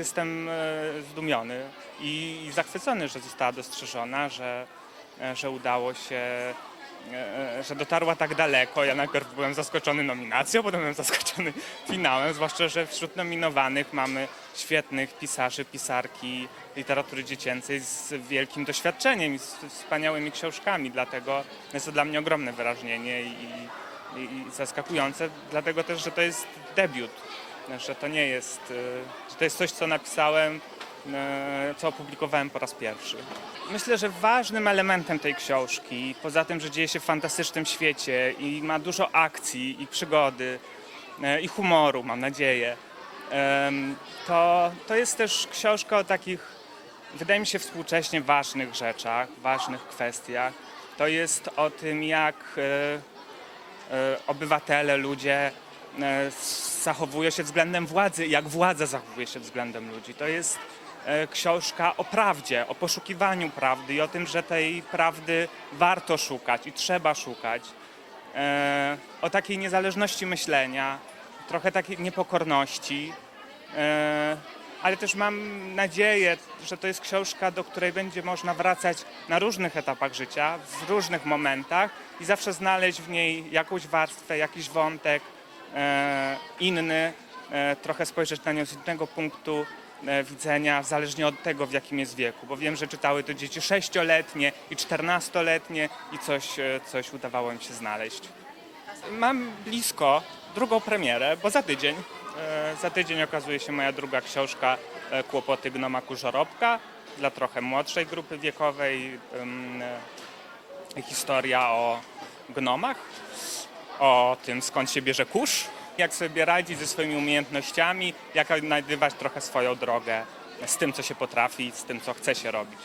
Jestem e, zdumiony i zachwycony, że została dostrzeżona, że, e, że udało się, e, że dotarła tak daleko. Ja najpierw byłem zaskoczony nominacją, potem byłem zaskoczony finałem, zwłaszcza, że wśród nominowanych mamy świetnych pisarzy, pisarki literatury dziecięcej z wielkim doświadczeniem i z wspaniałymi książkami, dlatego jest to dla mnie ogromne wyrażnienie i, i, i zaskakujące, dlatego też, że to jest debiut że to nie jest, y, że to jest coś, co napisałem, y, co opublikowałem po raz pierwszy. Myślę, że ważnym elementem tej książki, poza tym, że dzieje się w fantastycznym świecie i ma dużo akcji i przygody y, i humoru, mam nadzieję, to, to jest też książka o takich, wydaje mi się, współcześnie ważnych rzeczach, ważnych kwestiach. To jest o tym, jak obywatele, ludzie e, zachowują się względem władzy, jak władza zachowuje się względem ludzi. To jest e, książka o prawdzie, o poszukiwaniu prawdy i o tym, że tej prawdy warto szukać i trzeba szukać. E, O takiej niezależności myślenia, trochę takiej niepokorności. Ale też mam nadzieję, że to jest książka, do której będzie można wracać na różnych etapach życia, w różnych momentach i zawsze znaleźć w niej jakąś warstwę, jakiś wątek inny, e, trochę spojrzeć na nią z innego punktu e, widzenia, zależnie od tego, w jakim jest wieku. Bo wiem, że czytały to dzieci sześcioletnie i czternastoletnie i coś, e, coś udawało im się znaleźć. Mam blisko drugą premierę, bo za tydzień. e, Za tydzień okazuje się moja druga książka e, Kłopoty gnoma kurzorobka dla trochę młodszej grupy wiekowej. e, Historia o gnomach, o tym skąd się bierze kurz, jak sobie radzić ze swoimi umiejętnościami, jak odnajdywać trochę swoją drogę z tym, co się potrafi, z tym, co chce się robić.